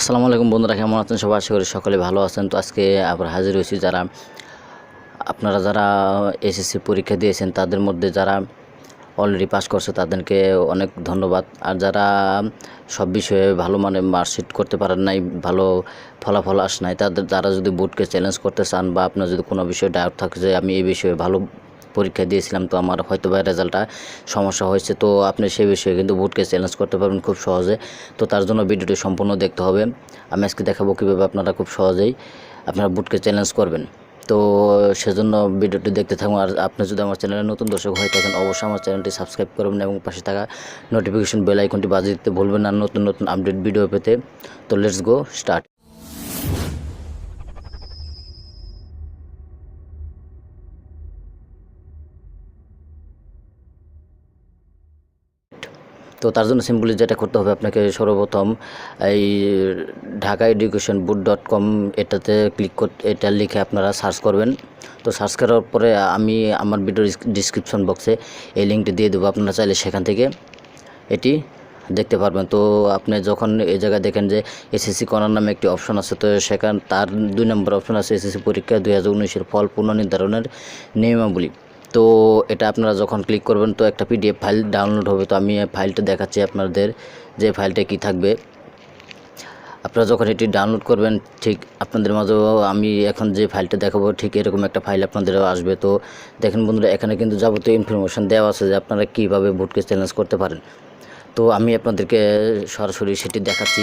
আসসালামু আলাইকুম বন্ধুরা, কেমন আছেন সবাই? আশা করি সকলে ভালো আছেন। তো আজকে আবার হাজির হয়েছি যারা, আপনারা যারা এসএসসি পরীক্ষা দিয়েছেন, তাদের মধ্যে যারা অলরেডি পাস করছে, তাদেরকে অনেক ধন্যবাদ। আর যারা সব বিষয়ে ভালো মানে মার্কশিট করতে পারেন নাই, ভালো ফলাফল আস নাই, তাদের তারা যদি বোর্ডকে চ্যালেঞ্জ করতে চান বা আপনার যদি কোনো বিষয়ে ডাউট থাকে যে আমি এই বিষয়ে ভালো পরীক্ষা দিয়েছিলাম, তো আমার হয়তো বা রেজাল্টটা সমস্যা হয়েছে। তো আপনি সেই বিষয়ে কিন্তু বোর্ডকে চ্যালেঞ্জ করতে পারবেন খুব সহজে। তো তার জন্য ভিডিওটি সম্পূর্ণ দেখতে হবে। আমি আজকে দেখাবো কীভাবে আপনারা খুব সহজেই আপনারা বোর্ডকে চ্যালেঞ্জ করবেন। তো সেজন্য ভিডিওটি দেখতে থাকুন। আর আপনি যদি আমার চ্যানেলে নতুন দর্শক হয়ে থাকেন, অবশ্যই আমার চ্যানেলটি সাবস্ক্রাইব করবেন এবং পাশে থাকা নোটিফিকেশন বেল আইকনটি বাজিয়ে দিতে ভুলবেন না। নতুন নতুন আপডেট ভিডিও পেতে। তো লেটস গো স্টার্ট তো তার জন্য সিম্পলি যেটা করতে হবে আপনাকে সর্বপ্রথম এই Dhaka education board dot com এটাতে ক্লিক করতে এটা লিখে আপনারা সার্চ করবেন। তো সার্চ করার পরে আমি আমার ভিডিওর ডিসক্রিপশন বক্সে এই লিঙ্কটি দিয়ে দেবো আপনারা চাইলে সেখান থেকে। এটি দেখতে পারবেন। তো আপনি যখন এই জায়গায় দেখেন যে এসএসসি করার নামে একটি অপশন আছে, তো সেখান, তার দুই নম্বর অপশন আছে এসএসসি পরীক্ষা দুই হাজার উনিশের ফল পুনর্নির্ধারণের নিয়মাবলী। তো এটা আপনারা যখন ক্লিক করবেন, তো একটা পিডিএফ ফাইল ডাউনলোড হবে। তো আমি ফাইলটা দেখাচ্ছি আপনাদের যে ফাইলটা কি থাকবে। আপনারা যখন এটি ডাউনলোড করবেন, ঠিক আপনাদের মাঝেও আমি এখন যে ফাইলটা দেখাবো, ঠিক এরকম একটা ফাইল আপনাদেরও আসবে। তো দেখেন বন্ধুরা, এখানে কিন্তু যাবতীয় ইনফরমেশন দেওয়া আছে যে আপনারা কীভাবে ভোটকে চ্যালেঞ্জ করতে পারেন। তো আমি আপনাদেরকে সরাসরি সেটি দেখাচ্ছি।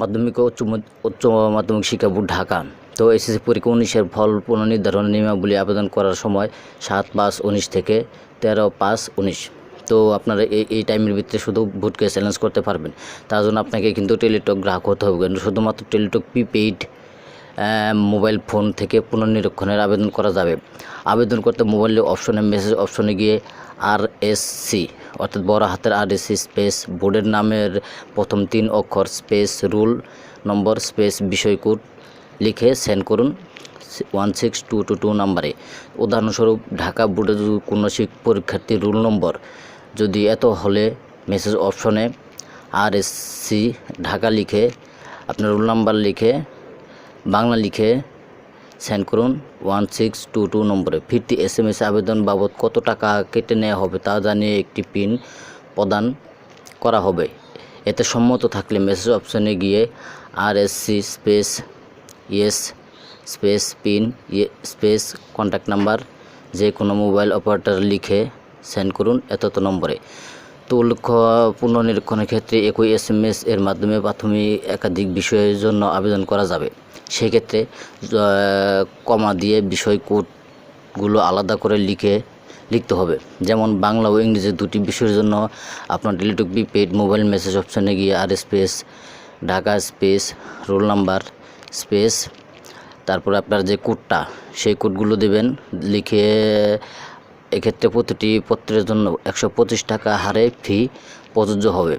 মাধ্যমিক উচ্চ উচ্চ মাধ্যমিক শিক্ষা বোর্ড ঢাকা। তো এসএসসি পরীক্ষা উনিশের ফল পুনর্নির্ধারণ নিয়মাবলী আবেদন করার সময় সাত পাঁচ উনিশ থেকে তেরো পাঁচ উনিশ। তো আপনারা এই এই টাইমের ভিতরে শুধু ভোটকে চ্যালেঞ্জ করতে পারবেন। তার জন্য আপনাকে কিন্তু টেলিটক গ্রাহক হতে হবে। শুধুমাত্র টেলিটক প্রিপেইড মোবাইল ফোন থেকে পুনর্নিরীক্ষণের আবেদন করা যাবে। আবেদন করতে মোবাইলের অপশনে মেসেজ অপশনে গিয়ে আর এস সি অর্থাৎ বড় হাতের আর এস সি স্পেস বোর্ডের নামের প্রথম তিন অক্ষর স্পেস রুল নম্বর স্পেস বিষয় কোড লিখে সেন্ড করুন one six two two two নাম্বারে। উদাহরণস্বরূপ, ঢাকা বোর্ডে যদি কোনো পরীক্ষার্থীর রুল নম্বর যদি এত হলে মেসেজ অপশনে আর এস সি ঢাকা লিখে আপনার রুল নাম্বার লিখে বাংলা লিখে সেন্ড করুন ওয়ান সিক্স টু টু নম্বরে। ফিরতি এস এম এস আবেদন বাবদ কত টাকা কেটে নেওয়া হবে তা জানিয়ে একটি পিন প্রদান করা হবে। এতে সম্মত থাকলে মেসেজ অপশনে গিয়ে R S C space yes, space pin ইয়ে স্পেস কন্ট্যাক্ট নাম্বার, যে কোনো মোবাইল অপারেটর লিখে সেন্ড করুন এত এতত নম্বরে। তো উল্লেখ্য পুনর্নিরীক্ষণের ক্ষেত্রে একই এস এম এস এর মাধ্যমে প্রাথমিক একাধিক বিষয়ের জন্য আবেদন করা যাবে। সেক্ষেত্রে কমা দিয়ে বিষয় কোডগুলো আলাদা করে লিখে লিখতে হবে। যেমন বাংলা ও ইংরেজি দুটি বিষয়ের জন্য আপনার Teletalk prepaid mobile message অপশানে গিয়ে R space, Dhaka space, roll number space তারপরে আপনার যে কোডটা, সেই কোডগুলো দেবেন, লিখে এক্ষেত্রে প্রতিটি পত্রের জন্য একশো পঁচিশ টাকা হারে ফি প্রযোজ্য হবে।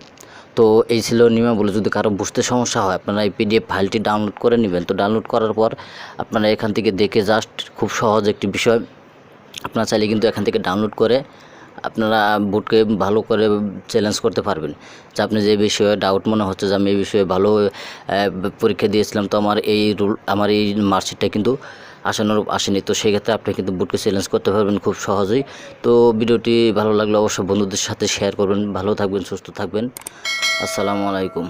তো এই ছিল নিয়মাবলী, যদি কারও বুঝতে সমস্যা হয়, আপনারা এই পিডিএফ ফাইলটি ডাউনলোড করে নেবেন। তো ডাউনলোড করার পর আপনারা এখান থেকে দেখে জাস্ট খুব সহজ একটি বিষয়, আপনারা চাইলে কিন্তু এখান থেকে ডাউনলোড করে আপনারা বুটকে ভালো করে চ্যালেঞ্জ করতে পারবেন। যে আপনি যে বিষয়ে ডাউট মনে হচ্ছে যে আমি এই বিষয়ে ভালো পরীক্ষা দিয়েছিলাম, তো আমার এই রুল আমার এই মার্কশিটটা কিন্তু আসানোর, আসেনি। তো সেক্ষেত্রে আপনি কিন্তু বুটকে চ্যালেঞ্জ করতে পারবেন খুব সহজেই। তো ভিডিওটি ভালো লাগলে অবশ্যই বন্ধুদের সাথে শেয়ার করবেন। ভালো থাকবেন, সুস্থ থাকবেন। আসসালামু আলাইকুম।